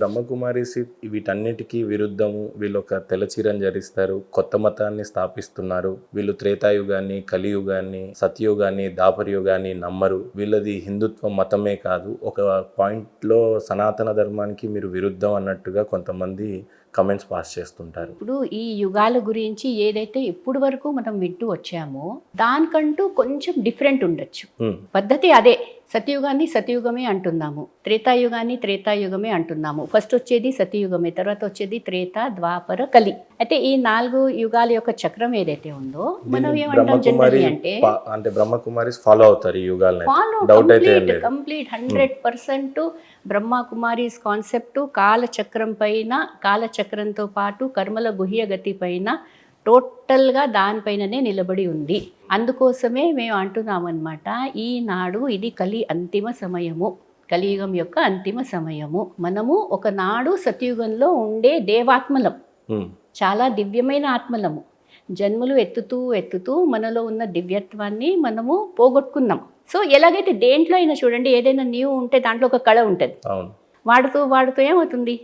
బ్రహ్మకుమారిస్ వీటన్నిటికీ విరుద్ధము. వీళ్ళు ఒక తెల్లచీరని జరిస్తారు కొత్త మతాన్ని స్థాపిస్తున్నారు. వీళ్ళు త్రేతాయుగాన్ని కలియుగాన్ని సత్యయుగాన్ని దాపరయుగాన్ని నమ్మరు. వీళ్ళది హిందుత్వ మతమే కాదు. ఒక పాయింట్లో సనాతన ధర్మానికి మీరు విరుద్ధం అన్నట్టుగా కొంతమంది కమెంట్స్ పాస్ చేస్తుంటారు. ఇప్పుడు ఈ యుగాల గురించి ఏదైతే ఇప్పుడు వరకు మనం వింటూ వచ్చామో దానికంటూ కొంచెం డిఫరెంట్ ఉండొచ్చు. పద్ధతి అదే. సతయుగాన్ని సతయుగమే అంటున్నాము. త్రేతాయుగాన్ని త్రేతాయుగమే అంటున్నాము. ఫస్ట్ వచ్చేది సతయుగమే తర్వాత వచ్చేది త్రేత ద్వాపర కలి. అయితే ఈ నాలుగు యుగాల యొక్క చక్రం ఏదైతే ఉందో మనం ఏమంటాం బ్రహ్మకుమారి జనరల్లీ అంటే బ్రహ్మకుమారిస్ ఫాలో అవుతారు ఈ యుగాలని. డౌట్ అయితే complete hundred percent Brahma Kumaris concept కాలచక్రం పైన కాలచక్రంతో పాటు కర్మల గుహ్య గతి పైన టోటల్గా దానిపైననే నిలబడి ఉంది. అందుకోసమే మేము అంటున్నామన్నమాట ఈనాడు ఇది కలి అంతిమ సమయము. కలియుగం యొక్క అంతిమ సమయము. మనము ఒకనాడు సతయుగంలో ఉండే దేవాత్మలం. చాలా దివ్యమైన ఆత్మలము. జన్మలు ఎత్తుతూ ఎత్తుతూ మనలో ఉన్న దివ్యత్వాన్ని మనము పోగొట్టుకున్నాం. సో ఎలాగైతే దేంట్లో అయినా చూడండి ఏదైనా న్యూ ఉంటే దాంట్లో ఒక కళ ఉంటుంది. వాడుతూ వాడుతూ ఏమవుతుంది?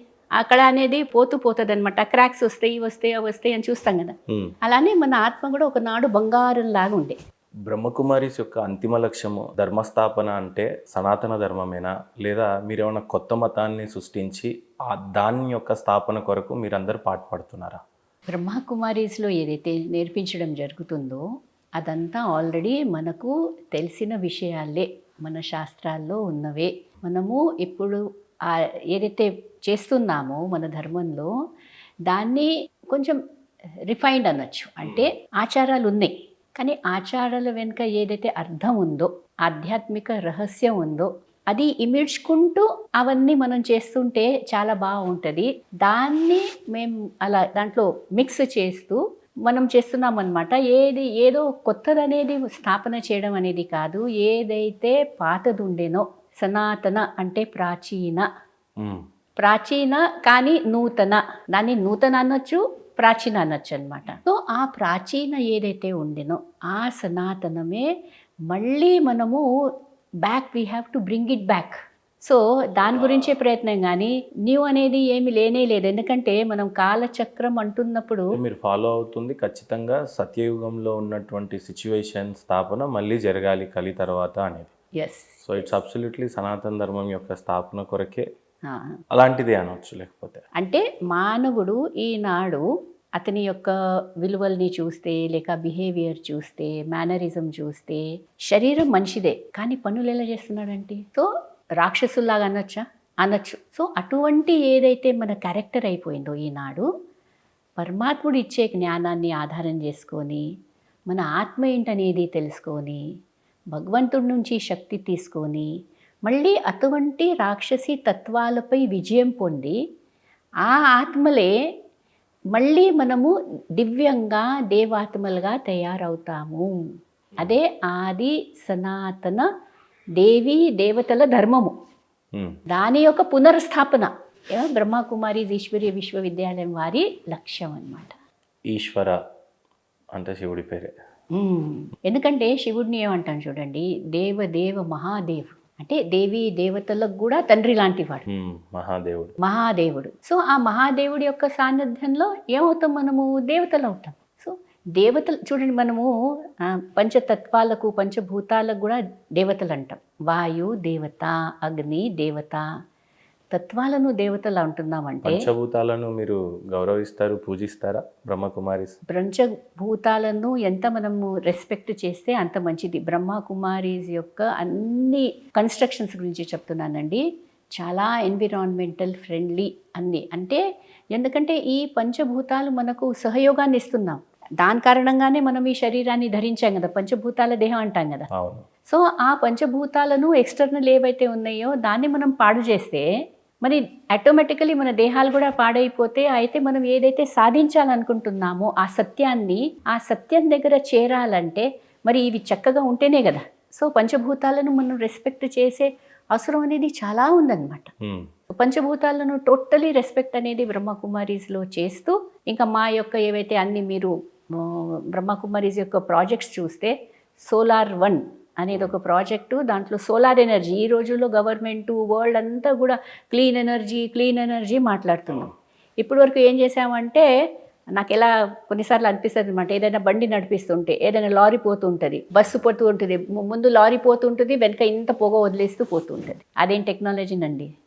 కళ అనేది పోతూ పోతుంది అనమాట క్రాక్స్ వస్తాయి వస్తాయి అవి వస్తాయి అని చూస్తాం కదా. అలానే మన ఆత్మ కూడా ఒకనాడు బంగారం లాగా ఉండే. బ్రహ్మకుమారిస్ యొక్క అంతిమ లక్ష్యము ధర్మస్థాపన అంటే సనాతన ధర్మమేనా? లేదా మీరేమైనా కొత్త మతాన్ని సృష్టించి ఆ దాని యొక్క స్థాపన కొరకు మీరందరూ పాటుపడుతున్నారా బ్రహ్మకుమారీస్లో ఏదైతే నేర్పించడం జరుగుతుందో అదంతా ఆల్రెడీ మనకు తెలిసిన విషయాలే మన శాస్త్రాల్లో ఉన్నవే. మనము ఇప్పుడు ఏదైతే చేస్తున్నామో మన ధర్మంలో దాన్ని కొంచెం రిఫైన్డ్ అనొచ్చు. అంటే ఆచారాలు ఉన్నాయి కానీ ఆచారాల వెనుక ఏదైతే అర్థం ఉందో ఆధ్యాత్మిక రహస్యం ఉందో అది ఇమిడ్చుకుంటూ అవన్నీ మనం చేస్తుంటే చాలా బాగుంటుంది. దాన్ని మేము అలా దాంట్లో మిక్స్ చేస్తూ మనం చేస్తున్నాం అనమాట ఏది ఏదో కొత్తదనేది స్థాపన చేయడం అనేది కాదు. ఏదైతే పాతది ఉండేనో సనాతన అంటే ప్రాచీన. ప్రాచీన కానీ నూతన. దాన్ని నూతన అనొచ్చు ప్రాచీన అనొచ్చు అనమాట సో ఆ ప్రాచీన ఏదైతే ఉండినో ఆ సనాతనమే మళ్ళీ మనము back we have to bring it back so దాని గురించే ప్రయత్నం కానీ న్యూ అనేది ఏమి లేనే లేదు. ఎందుకంటే మనం కాలచక్రం అంటున్నప్పుడు మీరు ఫాలో అవుతుంది ఖచ్చితంగా సత్యయుగంలో ఉన్నటువంటి సిచ్యువేషన్ స్థాపన మళ్ళీ జరగాలి కలి తర్వాత అనేది. ఎస్ సో ఇట్స్ అబ్సల్యూట్లీ సనాతన ధర్మం యొక్క స్థాపన కొరకే అలాంటిదే అనొచ్చు లేకపోతే. అంటే మానవుడు ఈనాడు అతని యొక్క విలువల్ని చూస్తే లేక బిహేవియర్ చూస్తే మేనరిజం చూస్తే శరీరం మనిషిదే. కానీ పనులు ఎలా చేస్తున్నాడంటే? సో రాక్షసుల్లాగా అనొచ్చా? అనొచ్చు. సో అటువంటి ఏదైతే మన క్యారెక్టర్ అయిపోయిందో ఈనాడు పరమాత్ముడు ఇచ్చే జ్ఞానాన్ని ఆధారం చేసుకొని మన ఆత్మ ఏంటనేది తెలుసుకొని భగవంతుడి నుంచి శక్తి తీసుకొని మళ్ళీ అటువంటి రాక్షసి తత్వాలపై విజయం పొంది ఆ ఆత్మలే మళ్ళీ మనము దివ్యంగా దేవాత్మలుగా తయారవుతాము. అదే ఆది సనాతన దేవీ దేవతల ధర్మము. దాని యొక్క పునర్స్థాపన. బ్రహ్మకుమారి ఈశ్వర్య విశ్వవిద్యాలయం వారి లక్ష్యం అన్నమాట ఈశ్వర అంటే శివుడి పేరే. ఎందుకంటే శివుడిని ఏమంటాం చూడండి దేవదేవ మహాదేవ్. అంటే దేవి దేవతలకు కూడా తండ్రి లాంటి వాడు మహాదేవుడు. మహాదేవుడు. సో ఆ మహాదేవుడి యొక్క సాన్నిధ్యంలో ఏమవుతాం మనము? దేవతలు అవుతాం. సో దేవతలు చూడండి మనము పంచతత్వాలకు పంచభూతాలకు కూడా దేవతలు అంటాం. వాయు దేవత అగ్ని దేవత. తత్వాలను దేవతలు అంటున్నామంటే పంచభూతాలను మీరు గౌరవిస్తారు పూజిస్తారా? బ్రహ్మకుమారిస్ పంచభూతాలను ఎంత మనము రెస్పెక్ట్ చేస్తే అంత మంచిది. బ్రహ్మ కుమారీస్ యొక్క అన్ని కన్స్ట్రక్షన్స్ గురించి చెప్తున్నానండి. చాలా ఎన్విరాన్మెంటల్ ఫ్రెండ్లీ అన్ని. అంటే ఎందుకంటే ఈ పంచభూతాలు మనకు సహయోగాన్ని ఇస్తున్నాం. దాని కారణంగానే మనం ఈ శరీరాన్ని ధరించాం కదా. పంచభూతాల దేహం అంటాం కదా. సో ఆ పంచభూతాలను ఎక్స్టర్నల్ ఏవైతే ఉన్నాయో దాన్ని మనం పాడు చేస్తే మరి ఆటోమేటికలీ మన దేహాలు కూడా పాడైపోతే అయితే మనం ఏదైతే సాధించాలనుకుంటున్నామో ఆ సత్యాన్ని ఆ సత్యం దగ్గర చేరాలంటే మరి ఇవి చక్కగా ఉంటేనే కదా. సో పంచభూతాలను మనం రెస్పెక్ట్ చేసే అవసరం అనేది చాలా ఉందన్నమాట. పంచభూతాలను టోటలీ రెస్పెక్ట్ అనేది బ్రహ్మకుమారీస్లో చేస్తూ ఇంకా మా యొక్క ఏవైతే అన్ని మీరు బ్రహ్మకుమారీస్ యొక్క ప్రాజెక్ట్స్ చూస్తే సోలార్ వన్ అనేది ఒక ప్రాజెక్టు. దాంట్లో సోలార్ ఎనర్జీ ఈ రోజుల్లో గవర్నమెంట్ వరల్డ్ అంతా కూడా క్లీన్ ఎనర్జీ క్లీన్ ఎనర్జీ మాట్లాడుతున్నాం. ఇప్పటి వరకు ఏం చేసామంటే నాకు ఎలా కొన్నిసార్లు అనిపిస్తుంది అనమాట ఏదైనా బండి నడిపిస్తుంటే ఏదైనా లారీ పోతూ ఉంటుంది బస్సు పోతూ ఉంటుంది ముందు లారీ పోతూ ఉంటుంది వెనక ఇంత పొగ వదిలేస్తూ పోతూ ఉంటుంది అదేం టెక్నాలజీనండి.